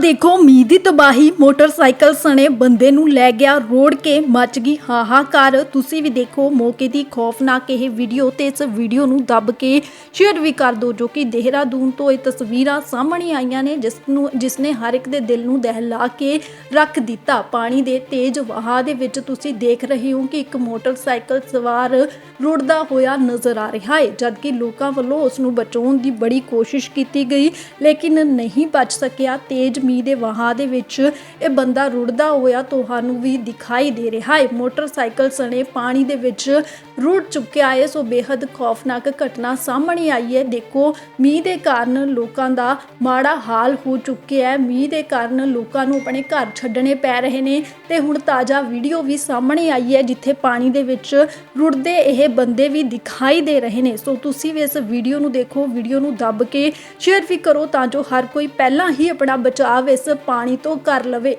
ਦੇਖੋ, ਮੀਂਹ ਦੀ ਤਬਾਹੀ, ਮੋਟਰਸਾਈਕਲ ਸਣੇ ਬੰਦੇ ਨੂੰ ਲੈ ਗਿਆ ਰੋੜ ਕੇ ਮਚ ਗਈ ਹਾਹਾਕਾਰ। ਤੁਸੀਂ ਵੀ ਦੇਖੋ, ਮੌਕੇ ਦੀ ਖੌਫਨਾਕ ਇਹ ਵੀਡੀਓ ਤੇ ਇਸ ਵੀਡੀਓ ਨੂੰ ਦੱਬ ਕੇ ਸ਼ੇਅਰ ਵੀ ਕਰ ਦਿਓ, ਜੋ ਕਿ ਦੇਹਰਾਦੂਨ ਤੋਂ ਇਹ ਤਸਵੀਰਾਂ ਸਾਹਮਣੇ ਆਈਆਂ ਨੇ, ਜਿਸ ਨੂੰ, ਜਿਸ ਨੇ ਹਰ ਇੱਕ ਦੇ ਦਿਲ ਨੂੰ ਦਹਿਲਾ ਕੇ ਰੱਖ ਦਿੱਤਾ। ਪਾਣੀ ਦੇ ਤੇਜ਼ ਵਹਾਅ ਦੇ ਵਿੱਚ ਤੁਸੀਂ ਦੇਖ ਰਹੇ ਹੋ ਕਿ ਇੱਕ ਮੋਟਰਸਾਈਕਲ ਸਵਾਰ ਰੁੜਦਾ ਹੋਇਆ ਨਜ਼ਰ ਆ ਰਿਹਾ ਹੈ। ਜਦਕਿ ਲੋਕਾਂ ਵੱਲੋਂ ਉਸ ਨੂੰ ਬਚਾਉਣ ਦੀ ਬੜੀ ਕੋਸ਼ਿਸ਼ ਕੀਤੀ ਗਈ, ਲੇਕਿਨ ਨਹੀਂ ਬਚ ਸਕਿਆ। ਤੇਜ਼ ਮੀਂਹ ਦੇ ਵਹਾਅ ਦੇ ਵਿੱਚ ਇਹ ਬੰਦਾ ਰੁੜਦਾ ਹੋਇਆ ਤੁਹਾਨੂੰ ਵੀ ਦਿਖਾਈ ਦੇ ਰਿਹਾ ਹੈ। ਮੋਟਰਸਾਈਕਲ ਸਣੇ ਪਾਣੀ ਦੇ ਵਿੱਚ ਰੁੜ ਚੁੱਕਿਆ ਹੈ। ਸੋ ਬੇहद ਖੌਫਨਾਕ ਘਟਨਾ ਸਾਹਮਣੇ ਆਈ ਹੈ। ਦੇਖੋ, ਮੀਂਹ ਦੇ ਕਾਰਨ ਲੋਕਾਂ ਦਾ ਮਾੜਾ ਹਾਲ ਹੋ ਚੁੱਕਿਆ ਹੈ। ਮੀਂਹ ਦੇ ਕਾਰਨ ਲੋਕਾਂ ਨੂੰ ਆਪਣੇ ਘਰ ਛੱਡਣੇ ਪੈ ਰਹੇ ਨੇ। ਤੇ ਹੁਣ ਤਾਜ਼ਾ ਵੀਡੀਓ ਵੀ ਸਾਹਮਣੇ ਆਈ ਹੈ, ਜਿੱਥੇ ਪਾਣੀ ਦੇ ਵਿੱਚ ਰੁੜਦੇ ਇਹ ਬੰਦੇ ਵੀ ਦਿਖਾਈ ਦੇ ਰਹੇ ਨੇ। ਸੋ ਤੁਸੀਂ ਵੀ ਇਸ ਵੀਡੀਓ ਨੂੰ ਦੇਖੋ, ਵੀਡੀਓ ਨੂੰ ਦੱਬ ਕੇ ਸ਼ੇਅਰ ਵੀ ਕਰੋ ਤਾਂ ਜੋ ਹਰ ਕੋਈ ਪਹਿਲਾਂ ਹੀ ਆਪਣਾ ਬਚਾਅ ਇਸ ਪਾਣੀ ਤੋਂ ਕਰ ਲਵੇ।